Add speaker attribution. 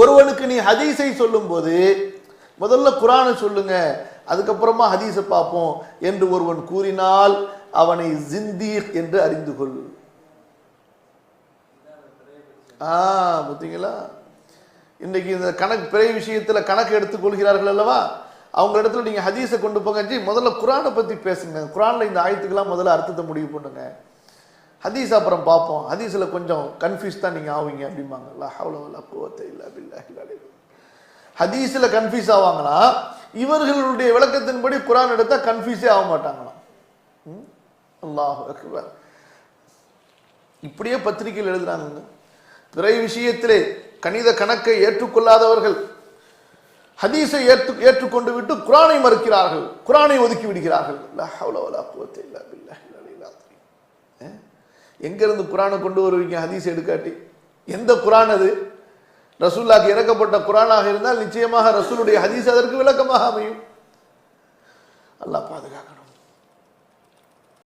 Speaker 1: ஒருவனுக்கு நீ ஹதீஸை சொல்லும்போது முதல்ல குரானை சொல்லுங்க அதுக்கப்புறமா ஹதீஸை பார்ப்போம் என்று ஒருவன் கூறினால் அவனை ஜிந்தீர் என்று அறிந்து கொள். ஆ பார்த்தீங்களா? இன்னைக்கு இந்த கணக்கு பிறை விஷயத்தில் கணக்கு எடுத்துக் கொள்கிறார்கள் அல்லவா? அவங்க இடத்துல நீங்கள் ஹதீஸை கொண்டு போங்க. ஜி முதல்ல குரானை பற்றி பேசுங்க. குரானில் இந்த ஆயத்துக்கெல்லாம் முதல்ல அர்த்தத்தை முடிவு பண்ணுங்க. ஹதீஸ் அப்புறம் பார்ப்போம். ஹதீஸில் கொஞ்சம் கன்ஃபியூஸ் தான் நீங்க ஆவீங்க அப்படிம்பாங்க. லா ஹவ்ல இல்லா கன்ஃபியூஸ் ஆவாங்கன்னா இவர்களுடைய விளக்கத்தின்படி குரான் எடுத்தால் கன்ஃபியூஸே ஆக மாட்டாங்களாம். அல்லாஹ் அக்பர். இப்படியே பத்திரிகையில் எழுதுறாங்க பிறை விஷயத்திலே கணித கணக்கை ஏற்றுக்கொள்ளாதவர்கள் ஹதீஸை ஏற்று ஏற்றுக்கொண்டு விட்டு குரானை மறுக்கிறார்கள். குரானை ஒதுக்கி விடுகிறார்கள். எங்க இருந்து குரானை கொண்டு வருவீங்க? ஹதீஸ் எடுக்காட்டி. எந்த குரான் அது? ரசூல்லாக்கு இறக்கப்பட்ட குரானாக இருந்தால் நிச்சயமாக ரசூலுடைய ஹதீஸ் அதற்கு விளக்கமாக அமையும். அல்லாஹ் பாதுகாக்கணும்.